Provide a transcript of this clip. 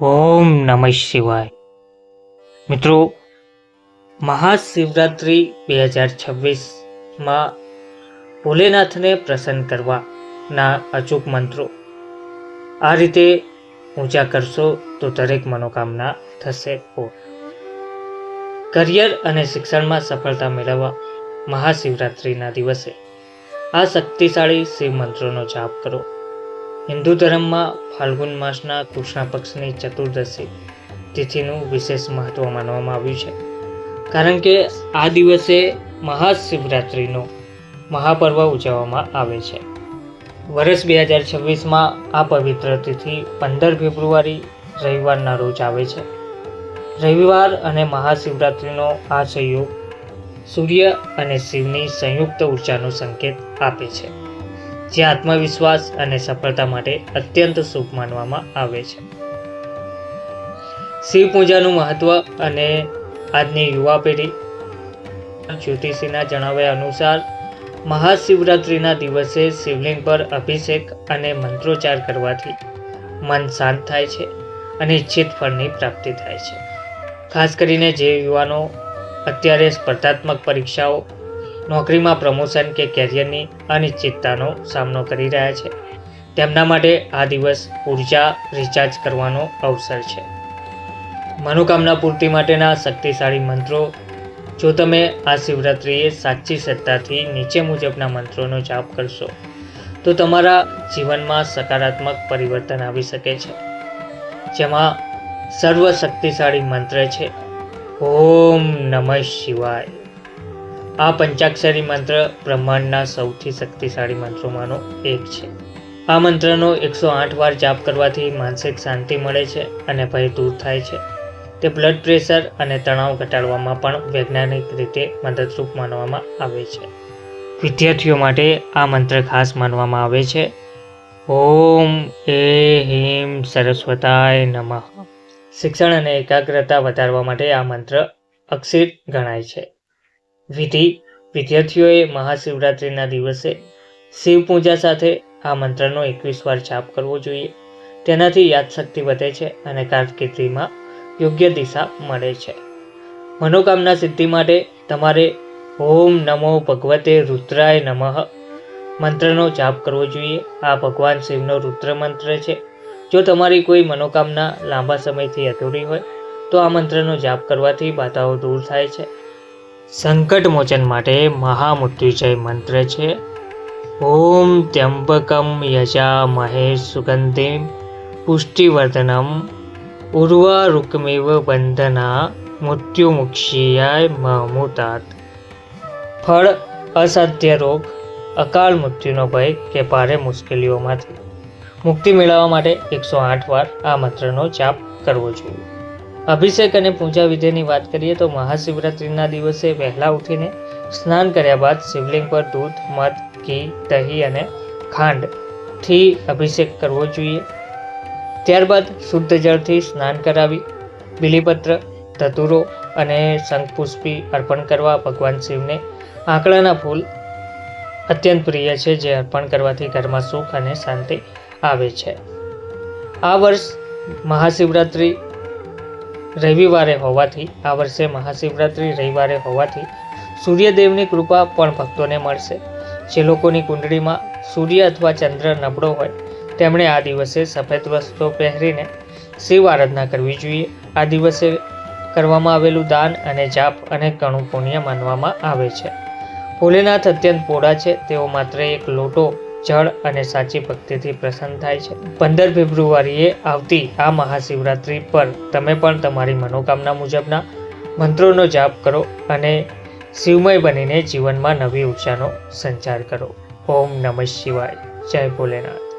ઓમ નમઃ શિવાય. મિત્રો, મહાશિવરાત્રિ બે હજાર છવ્વીસમાં ભોલેનાથને પ્રસન્ન કરવાના અચૂક મંત્રો. આ રીતે પૂજા કરશો તો દરેક મનોકામના થશે પૂર્ણ. કરિયર અને શિક્ષણમાં સફળતા મેળવવા મહાશિવરાત્રિના દિવસે આ શક્તિશાળી શિવ મંત્રોનો જાપ કરો. હિન્દુ ધર્મમાં ફાલ્ગુન માસના કૃષ્ણ પક્ષની ચતુર્દશી તિથિનું વિશેષ મહત્વ માનવામાં આવ્યું છે. કારણ કે આ દિવસે મહાશિવરાત્રિનો મહાપર્વ ઉજવવામાં આવે છે. વર્ષ બે હજાર છવ્વીસમાં આ પવિત્ર તિથિ પંદર ફેબ્રુઆરી રવિવારના રોજ આવે છે. રવિવાર અને મહાશિવરાત્રિનો આ સંયોગ સૂર્ય અને શિવની સંયુક્ત ઉર્જાનો સંકેત આપે છે. જે આત્મવિશ્વાસ અને સફળતા માટે અત્યંત શુભ માનવામાં આવે છે. શિવ પૂજાનું મહત્વ અને આજની યુવા પેઢી જ્યોતિષીના જણાવ્યા અનુસાર, મહાશિવરાત્રિના દિવસે શિવલિંગ પર અભિષેક અને મંત્રોચ્ચાર કરવાથી મન શાંત થાય છે અને ઈચ્છિત ફળની પ્રાપ્તિ થાય છે. ખાસ કરીને જે યુવાનો અત્યારે સ્પર્ધાત્મક પરીક્ષાઓ નોકરીમાં પ્રમોશન કે કેરિયરની અનિશ્ચિતતાનો સામનો કરી રહ્યા છે. તેમના માટે આ દિવસ ઊર્જા રિચાર્જ કરવાનો અવસર છે. મનોકામના પૂર્તિ માટેના શક્તિશાળી મંત્રો. જો તમે આ શિવરાત્રિએ સાચી શ્રદ્ધાથી નીચે મુજબના મંત્રોનો જાપ કરશો, તો તમારા જીવનમાં સકારાત્મક પરિવર્તન આવી શકે છે. જેમાં સર્વ શક્તિશાળી મંત્ર છે, ઓમ નમઃ શિવાય. આ પંચાક્ષરી મંત્ર બ્રહ્માંડના સૌથી શક્તિશાળી મંત્રોમાંનો એક છે. આ મંત્રનો એકસો આઠ વાર જાપ કરવાથી માનસિક શાંતિ મળે છે અને ભય દૂર થાય છે. તે બ્લડ પ્રેશર અને તણાવ ઘટાડવામાં પણ વૈજ્ઞાનિક રીતે મદદરૂપ માનવામાં આવે છે. વિદ્યાર્થીઓ માટે આ મંત્ર ખાસ માનવામાં આવે છે. ઓમ એ હિમ સરસ્વતાય નમઃ. શિક્ષણ અને એકાગ્રતા વધારવા માટે આ મંત્ર અક્ષિત ગણાય છે. વિધિ વિદ્યાર્થીઓએ મહાશિવરાત્રિના દિવસે શિવ પૂજા સાથે આ મંત્રનો એકવીસ વાર જાપ કરવો જોઈએ. તેનાથી યાદશક્તિ વધે છે અને કારકિર્દીમાં યોગ્ય દિશા મળે છે. મનોકામના સિદ્ધિ માટે તમારે ઓમ નમો ભગવતે રુદ્રાય નમઃ મંત્રનો જાપ કરવો જોઈએ. આ ભગવાન શિવનો રુદ્ર મંત્ર છે. જો તમારી કોઈ મનોકામના લાંબા સમયથી અધૂરી હોય, તો આ મંત્રનો જાપ કરવાથી બાધાઓ દૂર થાય છે. સંકટ મોચન માટે મહામૃત્યુજય મંત્ર છે. ઓમ ત્યંબકમ યજા મહેશ સુગંધિમ પુષ્ટિવર્ધનમ ઉર્વા રૂકમેવ બંધના મૃત્યુમુક્ષીયાય મહમુતાત ફળ અસાધ્ય રોગ અકાળ મૃત્યુનો ભય કે ભારે મુશ્કેલીઓમાંથી. મુક્તિ મેળવવા માટે એકસો આઠ વાર આ મંત્રનો જાપ કરવો જોઈએ. અભિષેક અને પૂજા વિધિની વાત કરીએ તો મહાશિવરાત્રિના દિવસે વહેલા ઉઠીને સ્નાન કર્યા બાદ શિવલિંગ પર દૂધ, મધ, ઘી, દહીં અને ખાંડથી અભિષેક કરવો જોઈએ. ત્યારબાદ શુદ્ધ જળથી સ્નાન કરાવી, બિલીપત્ર, ધતુરો અને શંખપુષ્પી અર્પણ કરવા ભગવાન શિવને આંકડાના ફૂલ અત્યંત પ્રિય છે, જે અર્પણ કરવાથી ઘરમાં સુખ અને શાંતિ આવે છે. આ વર્ષ મહાશિવરાત્રિ રવિવારે હોવાથી, આ વર્ષે મહાશિવરાત્રિ રવિવારે હોવાથી સૂર્યદેવની કૃપા પણ ભક્તોને મળશે. જે લોકોની કુંડળીમાં સૂર્ય અથવા ચંદ્ર નબળો હોય, તેમણે આ દિવસે સફેદ વસ્ત્રો પહેરીને શિવ આરાધના કરવી જોઈએ. આ દિવસે કરવામાં આવેલું દાન અને જાપ અને ઘણું પુણ્ય માનવામાં આવે છે. ભોલેનાથ અત્યંત પોળા છે, તેઓ માત્ર એક લોટો જળ અને સાચી ભક્તિથી પ્રસન્ન થાય છે. પંદર ફેબ્રુઆરીએ આવતી આ મહાશિવરાત્રિ પર તમે પણ તમારી મનોકામના મુજબના મંત્રોનો જાપ કરો અને શિવમય બનીને જીવનમાં નવી ઉર્જાનો સંચાર કરો. ઓમ નમઃ શિવાય. જય ભોલેનાથ.